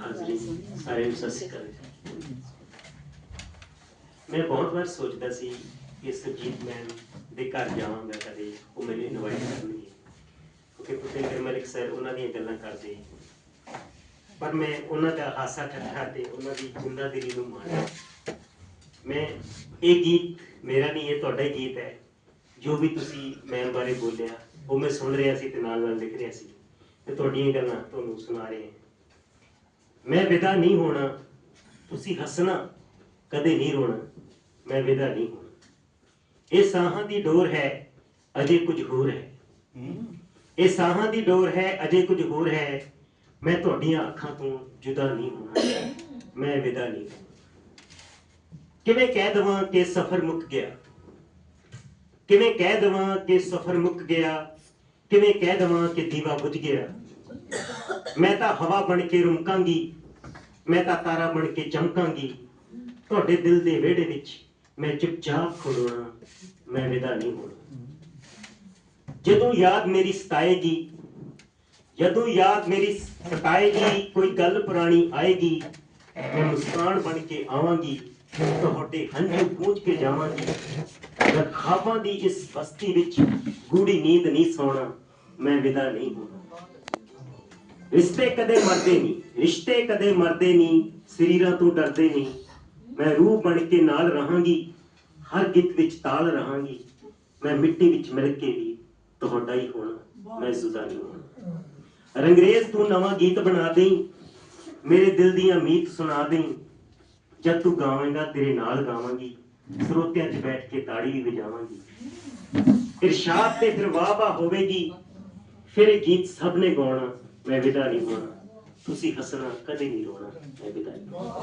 ਹਾਜ਼ਰੀ ਸਾਰਿਆਂ ਨੂੰ ਸਤਿ ਸ਼੍ਰੀ ਅਕਾਲ ਮੈਂ ਬਹੁਤ ਵਾਰ ਸੋਚਦਾ ਸੀ ਕਿ ਸੁਰਜੀਤ ਮੈਮ ਦੇ ਘਰ ਜਾਵਾਂਗਾ ਕਦੇ, ਉਹ ਮੈਨੂੰ ਇਨਵਾਈਟ ਕਰਨਗੇ। ਕਿਉਂਕਿ ਭੁਪਿੰਦਰ ਮਲਿਕ ਸਰ, ਉਹਨਾਂ ਦੀਆਂ ਗੱਲਾਂ ਕਰਦੇ। ਪਰ ਮੈਂ ਉਹਨਾਂ ਦਾ ਹਾਸਾ ਠੱਠਾ ਤੇ ਉਹਨਾਂ ਦੀ ਜਿੰਦਾ ਦਿਲੀ ਨੂੰ ਮਾਣਿਆ। ਮੈਂ, ਇਹ ਗੀਤ ਮੇਰਾ ਨਹੀਂ, ਇਹ ਤੁਹਾਡਾ ਹੀ ਗੀਤ ਹੈ। ਜੋ ਵੀ ਤੁਸੀਂ ਮੈਮ ਬਾਰੇ ਬੋਲਿਆ, ਉਹ ਮੈਂ ਸੁਣ ਰਿਹਾ ਸੀ ਤੇ ਨਾਲ ਨਾਲ ਲਿਖ ਰਿਹਾ ਸੀ। ਤੇ ਤੁਹਾਡੀਆਂ ਗੱਲਾਂ ਤੁਹਾਨੂੰ ਸੁਣਾ ਰਹੇ। ਹਾਂ ਮੈਂ ਵਿਦਾ ਨਹੀਂ ਹੋਣਾ। ਤੁਸੀਂ ਹੱਸਣਾ, ਕਦੇ ਨਹੀਂ ਰੋਣਾ। ਮੈਂ ਵਿਦਾ ਨਹੀਂ ਹੋਣਾ। ਇਹ ਸਾਹਾਂ ਦੀ ਡੋਰ ਹੈ, ਅਜੇ ਕੁਝ ਹੋਰ ਹੈ। ਇਹ ਸਾਹਾਂ ਦੀ ਡੋਰ ਹੈ, ਅਜੇ ਕੁਝ ਹੋਰ ਹੈ। ਮੈਂ ਤੁਹਾਡੀਆਂ ਅੱਖਾਂ ਤੋਂ ਜੁਦਾ ਨਹੀਂ ਹੋਣਾ। ਮੈਂ ਵਿਦਾ ਨਹੀਂ ਹੋਣਾ। ਕਿਵੇਂ ਕਹਿ ਦਵਾਂ ਕਿ ਸਫ਼ਰ ਮੁੱਕ ਗਿਆ? ਕਿਵੇਂ ਕਹਿ ਦਵਾਂ ਕਿ ਸਫ਼ਰ ਮੁੱਕ ਗਿਆ? ਕਿਵੇਂ ਕਹਿ ਦਵਾਂ ਕਿ ਦੀਵਾ ਬੁਝ ਗਿਆ? ਮੈਂ ਤਾਂ ਹਵਾ ਬਣ ਕੇ ਰੁਮਕਾਂਗੀ ਮੈਂ ਤਾਂ ਤਾਰਾ ਬਣ ਕੇ ਚਮਕਾਂਗੀ। ਤੁਹਾਡੇ ਦਿਲ ਦੇ ਵਿਹੜੇ ਵਿੱਚ ਮੈਂ ਚੁੱਪਚਾਪ ਖੜੋਣਾ ਮੈਂ ਵਿਦਾ ਨਹੀਂ ਹੋਣਾ। ਜਦੋਂ ਯਾਦ ਮੇਰੀ ਸਤਾਏਗੀ, ਜਦੋਂ ਯਾਦ ਮੇਰੀ ਸਤਾਏਗੀ, ਕੋਈ ਗੱਲ ਪੁਰਾਣੀ ਆਏਗੀ, ਮੈਂ ਮੁਸਕਾਨ ਬਣ ਕੇ ਆਵਾਂਗੀ, ਤੁਹਾਡੇ ਹੰਝੂ ਪੂੰਝ ਕੇ ਜਾਵਾਂਗੀ। ਜਦ ਖਾਬਾਂ ਦੀ ਇਸ ਬਸਤੀ ਵਿੱਚ, ਗੂੜੀ ਨੀਂਦ ਨਹੀਂ ਸੌਣਾ, ਮੈਂ ਵਿਦਾ ਨਹੀਂ ਹੋਣਾ। ਰਿਸ਼ਤੇ ਕਦੇ ਮਰਦੇ ਨਹੀਂ, ਰਿਸ਼ਤੇ ਕਦੇ ਮਰਦੇ ਨਹੀਂ, ਸਰੀਰਾਂ ਤੋਂ ਡਰਦੇ ਨਹੀਂ। ਮੈਂ ਰੂਹ ਬਣ ਕੇ ਨਾਲ ਰਹਾਂਗੀ, ਹਰ ਗਿੱਤ ਵਿੱਚ ਤਾਲ ਰਹਾਂਗੀ। ਮੈਂ ਮਿੱਟੀ ਵਿੱਚ ਮਿਲ ਕੇ ਵੀ ਤੁਹਾਡਾ ਹੀ ਹੋਣਾ, ਮੈਂ ਜ਼ੁਦਾ ਨਹੀਂ ਹੋਣਾ। ਰੰਗਰੇਜ਼ ਤੂੰ ਨਵਾਂ ਗੀਤ ਬਣਾ ਦੇਈਂ, ਮੇਰੇ ਦਿਲ ਦੀਆਂ ਮੀਤ ਸੁਣਾ ਦੇਈਂ। ਜਦ ਤੂੰ ਗਾਵੇਂਗਾ, ਤੇਰੇ ਨਾਲ ਗਾਵਾਂਗੀ, ਸਰੋਤਿਆਂ 'ਚ ਬੈਠ ਕੇ ਤਾੜੀ ਵੀ ਵਜਾਵਾਂਗੀ। ਇਰਸ਼ਾਦ ਤੇ ਫਿਰ ਵਾਹ ਵਾਹ ਹੋਵੇਗੀ, ਫਿਰ ਇਹ ਗੀਤ ਸਭ ਨੇ ਗਾਉਣਾ। ਮੈਂ ਵਿਦਾ ਨਹੀਂ ਹੋਣਾ। ਤੁਸੀਂ ਹੱਸਣਾ ਕਦੇ ਨਹੀਂ ਰੋਣਾ। ਮੈਂ ਵਿਦਾ ਨਹੀਂ। ਹੋਣਾ